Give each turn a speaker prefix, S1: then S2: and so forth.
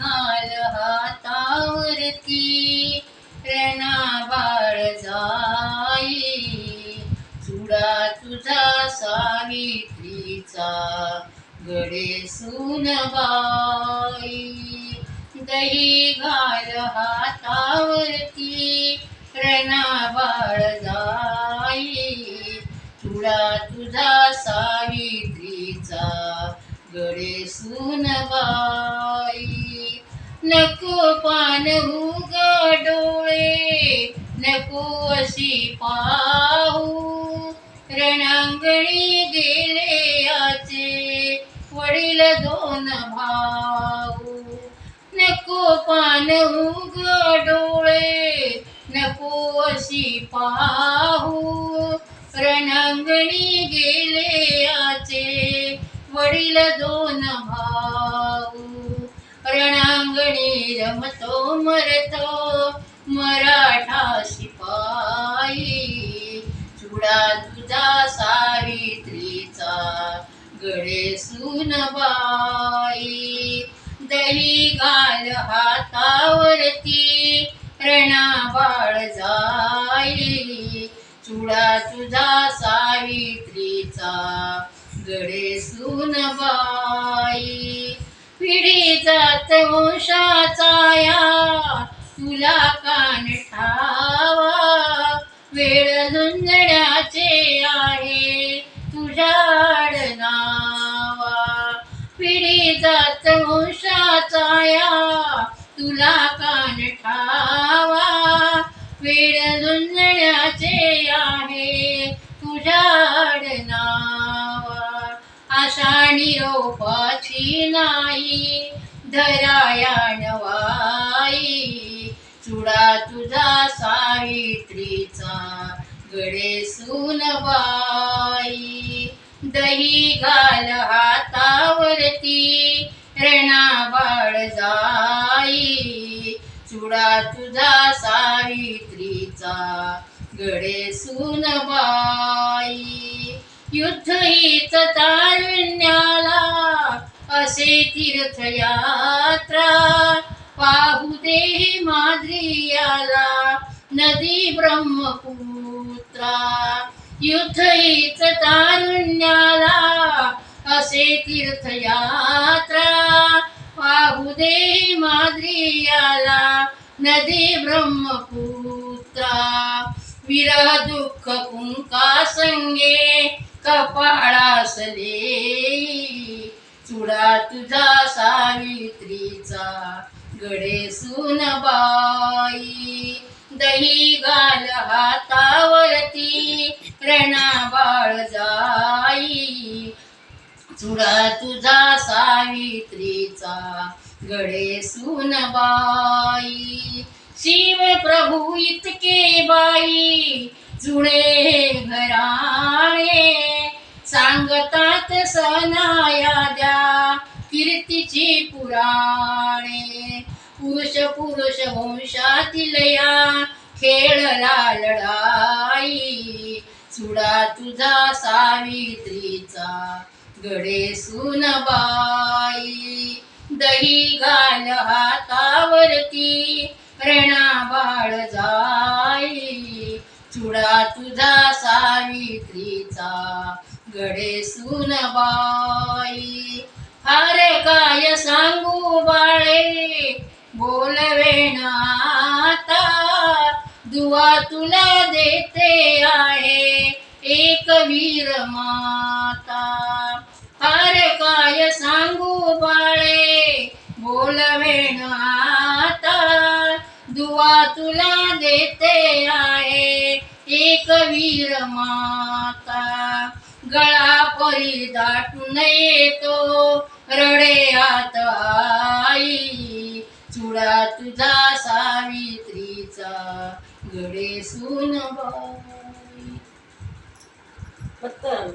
S1: घाल हातावरती रणा बाळ जाई. चुडा तुझा सावित्रीचा गडे सुनबाई दही घाल हातावरती रणा बाळ जाई. चुडा नको अशी पाहू. रणांगणी गेले आचे वडील दोन भाऊ. नको पान उग डोळे नको अशी पाहू. रणांगणी गेले आचे वडील दोन भाऊ. रणांगणी रमतो मरतो मराठा शिपाई. चुडा तुझा सावित्रीचा गडे सुनबाई दही घाल हातावरती रणा बाळ जाई. चुडा तुझा सावित्रीचा गडे सुनबाई पिढी जात वंशा तुला कान ठावा. वेळ झुंजण्याचे आहे तुझ्याड नावा. पिढी जात वंशाचाया तुला कान ठावा. वेळ झुंजण्याचे आहे तुझ्याड नावा. आशा निरोपाची नाही धराया नवाई सावित्रीचा गडे सुनबाई दही घाल हातावरती रणा बाळ जाई. चुडा तुझा सावित्रीचा गडे सुनबाई युद्ध हीच तारुण्याला असे तीर्थयात्रा. पाहू दे माद्रियाला नदी ब्रह्मपुत्रा युद्ध तारुण्याला असे तीर्थयात्रा पाहू दे माद्रियाला. नदी ब्रह्मपुत्रा विरह दुःख कुंका संगे कपाळासले चुडा तुझा ही घाल हातावरती रणा बाळ जाई. चुडा तुझा सावित्रीचा गडे सुनबाई शिव प्रभू इतके बाई जुळे घराणे. सांगतात सनाया द्या कीर्तीची पुराणे. पुरुष पुरुष वंशातील या खेळला लढाई. चुडा तुझा सावित्रीचा गडे सुनबाई दही घाल हातावरती रेणा बाळ जाई. चुडा तुझा सावित्रीचा गडे सुनबाई अरे काय सांगू बाळे? दुआ तुला देते आहे एक वीर माता. हार काय सांगू बाळे? बोलवेण आता. दुआ तुला देते आहे एक वीर माता. गळा परी दाटून येतो रडे आत आई. चुडा तुझा सावित्रीचा गडे सुनबाई